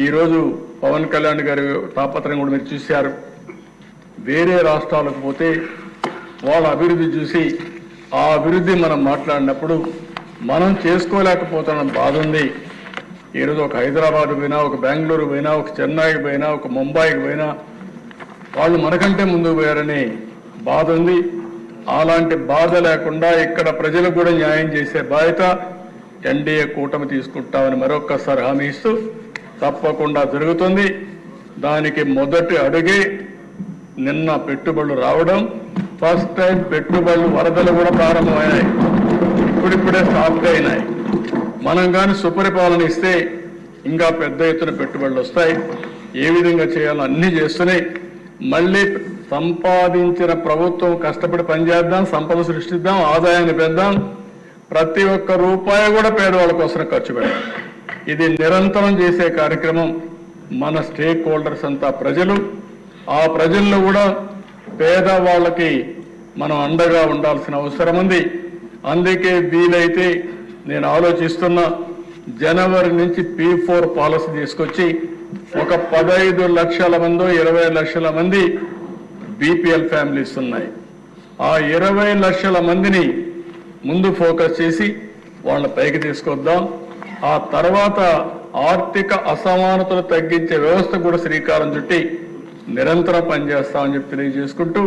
ఈరోజు పవన్ కళ్యాణ్ గారి తాపత్రయం కూడా మీరు చూశారు. వేరే రాష్ట్రాలకు పోతే వాళ్ళ అభివృద్ధి చూసి ఆ అభివృద్ధి మనం మాట్లాడినప్పుడు మనం చేసుకోలేకపోతున్న బాధ ఉంది. ఈరోజు ఒక హైదరాబాద్ పోయినా ఒక బెంగళూరు పోయినా ఒక చెన్నైకి పోయినా ఒక ముంబైకి పోయినా వాళ్ళు మనకంటే ముందుకు పోయారని బాధ ఉంది. అలాంటి బాధ లేకుండా ఇక్కడ ప్రజలకు కూడా న్యాయం చేసే బాధ్యత ఎన్డీఏ కూటమి తీసుకుంటామని మరొక్కసారి హామీ ఇస్తూ తప్పకుండా జరుగుతుంది. దానికి మొదటి అడుగే నిన్న పెట్టుబడులు రావడం. ఫస్ట్ టైం పెట్టుబడులు వరదలు కూడా ప్రారంభమైనాయి. ఇప్పుడిప్పుడే సాఫ్ట్ అయినాయి. మనం కానీ సుపరిపాలన ఇస్తే ఇంకా పెద్ద ఎత్తున పెట్టుబడులు వస్తాయి. ఏ విధంగా చేయాలో అన్ని చేస్తున్నాయి. మళ్ళీ సంపాదించిన ప్రభుత్వం కష్టపడి పనిచేద్దాం సంపద సృష్టిద్దాం ఆదాయాన్ని పెద్దాం ప్రతి ఒక్క రూపాయి కూడా పేదవాళ్ళ కోసం ఖర్చు పెడదాం ఇది నిరంతరం చేసే కార్యక్రమం మన స్టేక్ హోల్డర్స్ అంతా ప్రజలు. ఆ ప్రజల్లో కూడా పేదవాళ్ళకి మనం అండగా ఉండాల్సిన అవసరం ఉంది. అందుకే వీలైతే నేను ఆలోచిస్తున్న జనవరి నుంచి పీ ఫోర్ పాలసీ తీసుకొచ్చి ఒక పదహైదు లక్షల మందో ఇరవై లక్షల మంది బీపీఎల్ ఫ్యామిలీస్ ఉన్నాయి. ఆ ఇరవై లక్షల మందిని ముందు ఫోకస్ చేసి వాళ్ళ పైకి తీసుకొద్దాం. ఆ తర్వాత ఆర్థిక అసమానతలు తగ్గించే వ్యవస్థ కూడా శ్రీకారం చుట్టి నిరంతరం పనిచేస్తామని చెప్పి తెలియజేసుకుంటూ